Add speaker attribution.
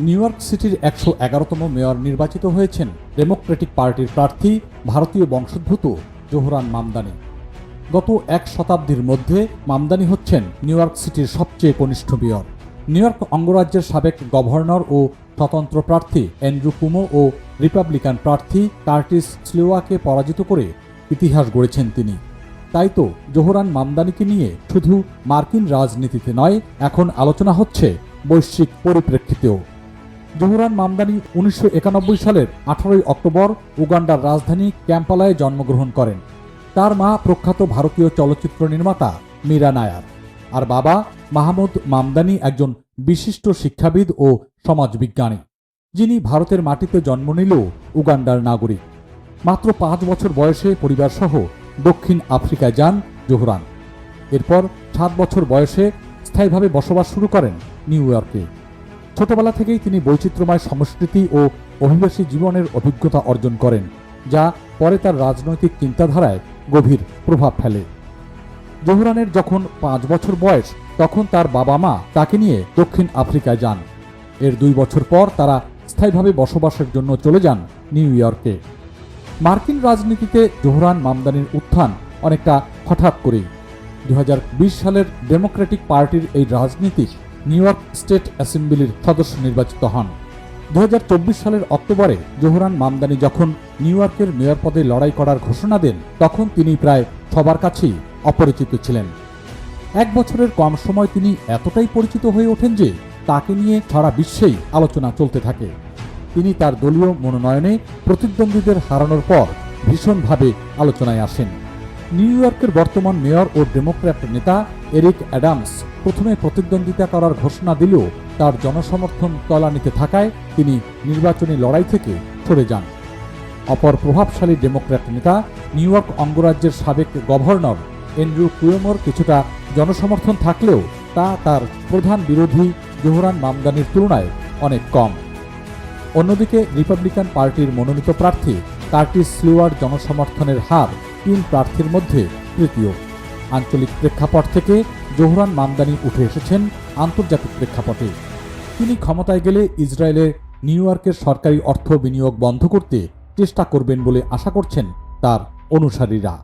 Speaker 1: New York সিটির একশো এগারোতম মেয়র নির্বাচিত হয়েছেন ডেমোক্রেটিক পার্টির প্রার্থী ভারতীয় বংশোদ্ভূত জোহরান মামদানি। গত এক শতাব্দীর মধ্যে মামদানি হচ্ছেন নিউ ইয়র্ক সিটির সবচেয়ে কনিষ্ঠ মেয়র। নিউ ইয়র্ক অঙ্গরাজ্যের সাবেক গভর্নর ও স্বতন্ত্র প্রার্থী অ্যান্ড্রু কুমো ও রিপাবলিকান প্রার্থী কার্টিস স্লিওয়াকে পরাজিত করে ইতিহাস গড়েছেন তিনি। তাই তো জোহরান মামদানিকে নিয়ে শুধু মার্কিন রাজনীতিতে নয়, এখন আলোচনা হচ্ছে বৈশ্বিক পরিপ্রেক্ষিতেও। জোহরান মামদানি উনিশশো একানব্বই সালের আঠারোই অক্টোবর উগান্ডার রাজধানী ক্যাম্পালায় জন্মগ্রহণ করেন। তার মা প্রখ্যাত ভারতীয় চলচ্চিত্র নির্মাতা মীরা নায়ার। আর বাবা মাহমুদ মামদানি একজন বিশিষ্ট শিক্ষাবিদ ও সমাজবিজ্ঞানী, যিনি ভারতের মাটিতে জন্ম নিলেও উগান্ডার নাগরিক। মাত্র পাঁচ বছর বয়সে পরিবারসহ দক্ষিণ আফ্রিকায় যান জোহরান। এরপর সাত বছর বয়সে স্থায়ীভাবে বসবাস শুরু করেন নিউ ইয়র্কে। ছোটবেলা থেকেই তিনি বৈচিত্র্যময় সংস্কৃতি ও অভিবাসী জীবনের অভিজ্ঞতা অর্জন করেন, যা পরে তার রাজনৈতিক চিন্তাধারায় গভীর প্রভাব ফেলে। জোহরানের যখন পাঁচ বছর বয়স, তখন তার বাবা মা তাকে নিয়ে দক্ষিণ আফ্রিকায় যান। এর দুই বছর পর তারা স্থায়ীভাবে বসবাসের জন্য চলে যান নিউ ইয়র্কে। মার্কিন রাজনীতিতে জোহরান মামদানির উত্থান অনেকটা হঠাৎ করেই। দু হাজার বিশ সালের ডেমোক্রেটিক পার্টির এই রাজনীতিক নিউ ইয়র্ক স্টেট অ্যাসেম্বলির সদস্য নির্বাচিত হন। দু হাজার চব্বিশ সালের অক্টোবরে জোহরান মামদানি যখন নিউ ইয়র্কের মেয়র পদে লড়াই করার ঘোষণা দেন, তখন তিনি প্রায় সবার কাছেই অপরিচিত ছিলেন। এক বছরের কম সময় তিনি এতটাই পরিচিত হয়ে ওঠেন যে তাকে নিয়ে সারা বিশ্বেই আলোচনা চলতে থাকে। তিনি তার দলীয় মনোনয়নে প্রতিদ্বন্দ্বীদের হারানোর পর ভীষণভাবে আলোচনায় আসেন। নিউ ইয়র্কের বর্তমান মেয়র ও ডেমোক্র্যাট নেতা এরিক অ্যাডামস প্রথমে প্রতিদ্বন্দ্বিতা করার ঘোষণা দিলেও তার জনসমর্থন তলানিতে থাকায় তিনি নির্বাচনী লড়াই থেকে সরে যান। অপর প্রভাবশালী ডেমোক্র্যাট নেতা নিউ ইয়র্ক অঙ্গরাজ্যের সাবেক গভর্নর এন্ড্রু কুয়েমোর কিছুটা জনসমর্থন থাকলেও তা তার প্রধান বিরোধী জোহরান মামদানির তুলনায় অনেক কম। অন্যদিকে রিপাবলিকান পার্টির মনোনীত প্রার্থী কার্টিস স্লিওয়ার জনসমর্থনের হার তিন প্রার্থীর মধ্যে তৃতীয়। আঞ্চলিক প্রেক্ষাপট থেকে জোহরান মামদানি উঠে এসেছেন আন্তর্জাতিক প্রেক্ষাপটে। তিনি ক্ষমতায় গেলে ইসরায়েলের নিউ ইয়র্কের সরকারি অর্থ বিনিয়োগ বন্ধ করতে চেষ্টা করবেন বলে আশা করছেন তার অনুসারীরা।